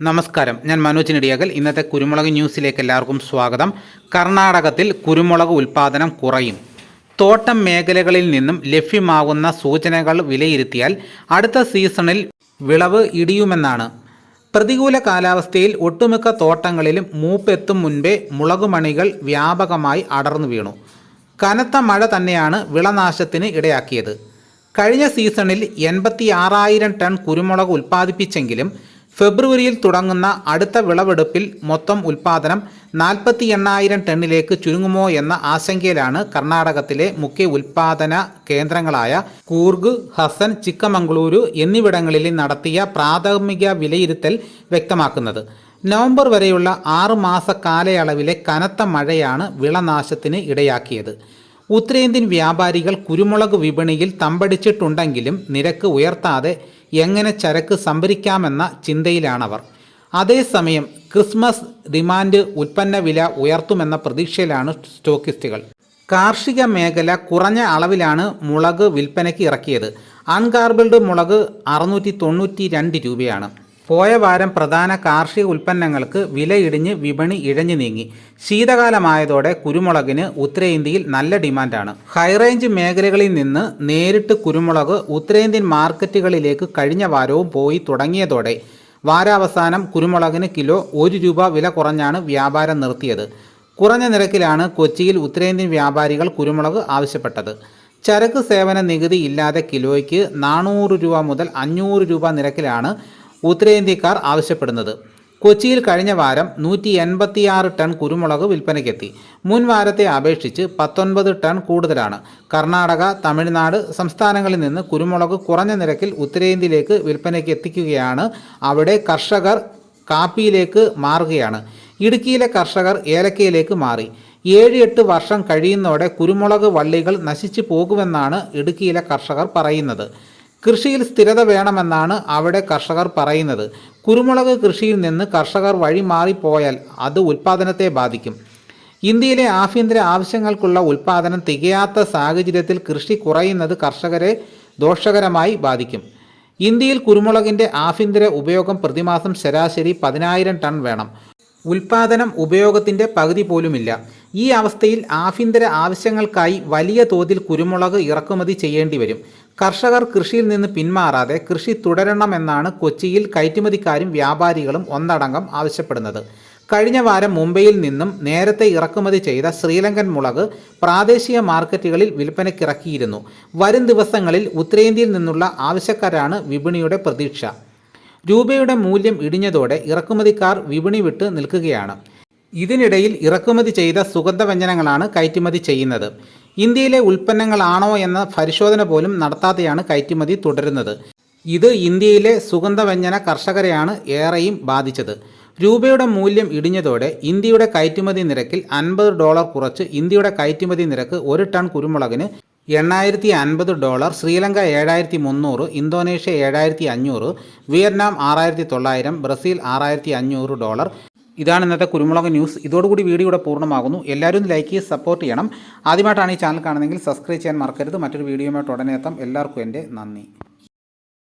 നമസ്കാരം. ഞാൻ മനോജ് നെടിയാകൽ ഇന്നത്തെ കുരുമുളക് ന്യൂസിലേക്ക് എല്ലാവർക്കും സ്വാഗതം. കർണാടകത്തിൽ കുരുമുളക് ഉൽപ്പാദനം കുറയും. തോട്ടം മേഖലകളിൽ നിന്നും ലഭ്യമാകുന്ന സൂചനകൾ വിലയിരുത്തിയാൽ അടുത്ത സീസണിൽ വിളവ് ഇടിയുമെന്നാണ്. പ്രതികൂല കാലാവസ്ഥയിൽ ഒട്ടുമിക്ക തോട്ടങ്ങളിലും മൂപ്പെത്തും മുൻപേ മുളകുമണികൾ വ്യാപകമായി അടർന്നു വീണു. കനത്ത മഴ തന്നെയാണ് വിളനാശത്തിന് ഇടയാക്കിയത്. കഴിഞ്ഞ സീസണിൽ എൺപത്തി ആറായിരം ടൺ കുരുമുളക് ഉൽപ്പാദിപ്പിച്ചെങ്കിലും ഫെബ്രുവരിയിൽ തുടങ്ങുന്ന അടുത്ത വിളവെടുപ്പിൽ മൊത്തം ഉൽപാദനം നാൽപ്പത്തി എണ്ണായിരം ടണ്ണിലേക്ക് ചുരുങ്ങുമോ എന്ന ആശങ്കയിലാണ് കർണാടകത്തിലെ മുഖ്യ ഉൽപാദന കേന്ദ്രങ്ങളായ കൂർഗ് ഹസൻ ചിക്കമംഗളൂരു എന്നിവിടങ്ങളിൽ നടത്തിയ പ്രാഥമിക വിലയിരുത്തൽ വ്യക്തമാക്കുന്നത്. നവംബർ വരെയുള്ള ആറ് മാസ കാലയളവിലെ കനത്ത മഴയാണ് വിളനാശത്തിന് ഇടയാക്കിയത്. ഉത്തരേന്ത്യൻ വ്യാപാരികൾ കുരുമുളക് വിപണിയിൽ തമ്പടിച്ചിട്ടുണ്ടെങ്കിലും നിരക്ക് ഉയർത്താതെ എങ്ങനെ ചരക്ക് സംഭരിക്കാമെന്ന ചിന്തയിലാണവർ. അതേസമയം ക്രിസ്മസ് ഡിമാൻഡ് ഉൽപ്പന്ന വില ഉയർത്തുമെന്ന പ്രതീക്ഷയിലാണ് സ്റ്റോക്കിസ്റ്റുകൾ. കാർഷിക മേഖല കുറഞ്ഞ അളവിലാണ് മുളക് വിൽപ്പനയ്ക്ക് ഇറക്കിയത്. അൺഗാർബിൾഡ് മുളക് അറുന്നൂറ്റി തൊണ്ണൂറ്റി രണ്ട് രൂപയാണ്. പോയ വാരം പ്രധാന കാർഷിക ഉൽപ്പന്നങ്ങൾക്ക് വിലയിടിഞ്ഞ് വിപണി ഇഴഞ്ഞു നീങ്ങി. ശീതകാലമായതോടെ കുരുമുളകിന് ഉത്തരേന്ത്യയിൽ നല്ല ഡിമാൻഡാണ്. ഹൈറേഞ്ച് മേഖലകളിൽ നിന്ന് നേരിട്ട് കുരുമുളക് ഉത്തരേന്ത്യൻ മാർക്കറ്റുകളിലേക്ക് കഴിഞ്ഞ വാരവും പോയി തുടങ്ങിയതോടെ വാരാവസാനം കുരുമുളകിന് കിലോ ഒരു രൂപ വില കുറഞ്ഞാണ് വ്യാപാരം നിർത്തിയത്. കുറഞ്ഞ നിരക്കിലാണ് കൊച്ചിയിൽ ഉത്തരേന്ത്യൻ വ്യാപാരികൾ കുരുമുളക് ആവശ്യപ്പെട്ടത്. ചരക്ക് സേവന നികുതി ഇല്ലാതെ കിലോയ്ക്ക് നാനൂറ് രൂപ മുതൽ അഞ്ഞൂറ് രൂപ നിരക്കിലാണ് ഉത്തരേന്ത്യക്കാർ ആവശ്യപ്പെടുന്നത്. കൊച്ചിയിൽ കഴിഞ്ഞ വാരം നൂറ്റി എൺപത്തിയാറ് ടൺ കുരുമുളക് വിൽപ്പനയ്ക്കെത്തി. മുൻ വാരത്തെ അപേക്ഷിച്ച് പത്തൊൻപത് ടൺ കൂടുതലാണ്. കർണാടക തമിഴ്നാട് സംസ്ഥാനങ്ങളിൽ നിന്ന് കുരുമുളക് കുറഞ്ഞ നിരക്കിൽ ഉത്തരേന്ത്യയിലേക്ക് വിൽപ്പനയ്ക്ക് എത്തിക്കുകയാണ്. അവിടെ കർഷകർ കാപ്പിയിലേക്ക് മാറുകയാണ്. ഇടുക്കിയിലെ കർഷകർ ഏലക്കയിലേക്ക് മാറി. ഏഴ് എട്ട് വർഷം കഴിയുന്നതോടെ കുരുമുളക് വള്ളികൾ നശിച്ചു പോകുമെന്നാണ് ഇടുക്കിയിലെ കർഷകർ പറയുന്നത്. കൃഷിയിൽ സ്ഥിരത വേണമെന്നാണ് അവിടെ കർഷകർ പറയുന്നത്. കുരുമുളക് കൃഷിയിൽ നിന്ന് കർഷകർ വഴി മാറിപ്പോയാൽ അത് ഉൽപ്പാദനത്തെ ബാധിക്കും. ഇന്ത്യയിലെ ആഭ്യന്തര ആവശ്യങ്ങൾക്കുള്ള ഉൽപ്പാദനം തികയാത്ത സാഹചര്യത്തിൽ കൃഷി കുറയുന്നത് കർഷകരെ ദോഷകരമായി ബാധിക്കും. ഇന്ത്യയിൽ കുരുമുളകിന്റെ ആഭ്യന്തര ഉപയോഗം പ്രതിമാസം ശരാശരി പതിനായിരം ടൺ വേണം. ഉൽപാദനം ഉപയോഗത്തിന്റെ പകുതി പോലുമില്ല. ഈ അവസ്ഥയിൽ ആഭ്യന്തര ആവശ്യങ്ങൾക്കായി വലിയ തോതിൽ കുരുമുളക് ഇറക്കുമതി ചെയ്യേണ്ടി വരും. കർഷകർ കൃഷിയിൽ നിന്ന് പിന്മാറാതെ കൃഷി തുടരണമെന്നാണ് കൊച്ചിയിൽ കയറ്റുമതിക്കാരും വ്യാപാരികളും ഒന്നടങ്കം ആവശ്യപ്പെടുന്നത്. കഴിഞ്ഞ വാരം മുംബൈയിൽ നിന്നും നേരത്തെ ഇറക്കുമതി ചെയ്ത ശ്രീലങ്കൻ മുളക് പ്രാദേശിക മാർക്കറ്റുകളിൽ വിൽപ്പനയ്ക്കിറക്കിയിരുന്നു വരും ദിവസങ്ങളിൽ ഉത്തരേന്ത്യയിൽ നിന്നുള്ള ആവശ്യക്കാരാണ് വിപണിയുടെ പ്രതീക്ഷ. രൂപയുടെ മൂല്യം ഇടിഞ്ഞതോടെ ഇറക്കുമതിക്കാർ വിപണി വിട്ട് നിൽക്കുകയാണ്. ഇതിനിടയിൽ ഇറക്കുമതി ചെയ്ത സുഗന്ധവ്യഞ്ജനങ്ങളാണ് കയറ്റുമതി ചെയ്യുന്നത്. ഇന്ത്യയിലെ ഉൽപ്പന്നങ്ങളാണോ എന്ന പരിശോധന പോലും നടത്താതെയാണ് കയറ്റുമതി തുടരുന്നത്. ഇത് ഇന്ത്യയിലെ സുഗന്ധവ്യഞ്ജന കർഷകരെയാണ് ഏറെയും ബാധിച്ചത്. രൂപയുടെ മൂല്യം ഇടിഞ്ഞതോടെ ഇന്ത്യയുടെ കയറ്റുമതി നിരക്കിൽ അൻപത് ഡോളർ കുറച്ച് ഇന്ത്യയുടെ കയറ്റുമതി നിരക്ക് ഒരു ടൺ കുരുമുളകിന് എണ്ണായിരത്തി അൻപത് ഡോളർ ശ്രീലങ്ക ഏഴായിരത്തി മുന്നൂറ് ഇന്തോനേഷ്യ ഏഴായിരത്തി അഞ്ഞൂറ് വിയറ്റ്നാം ആറായിരത്തി തൊള്ളായിരം ബ്രസീൽ ആറായിരത്തി അഞ്ഞൂറ് ഡോളർ. ഇതാണ് ഇന്നത്തെ കുരുമുളക് ന്യൂസ്. ഇതോടുകൂടി വീഡിയോ ഇവിടെ പൂർണമാകുന്നു. എല്ലാവരും ലൈക്ക് ചെയ്ത് സപ്പോർട്ട് ചെയ്യണം. ആദ്യമായിട്ടാണ് ഈ ചാനൽ കാണുന്നതെങ്കിൽ സബ്സ്ക്രൈബ് ചെയ്യാൻ മറക്കരുത്. മറ്റൊരു വീഡിയോയുമായിട്ട് ഉടനെ എത്താം. എല്ലാവർക്കും എന്റെ നന്ദി.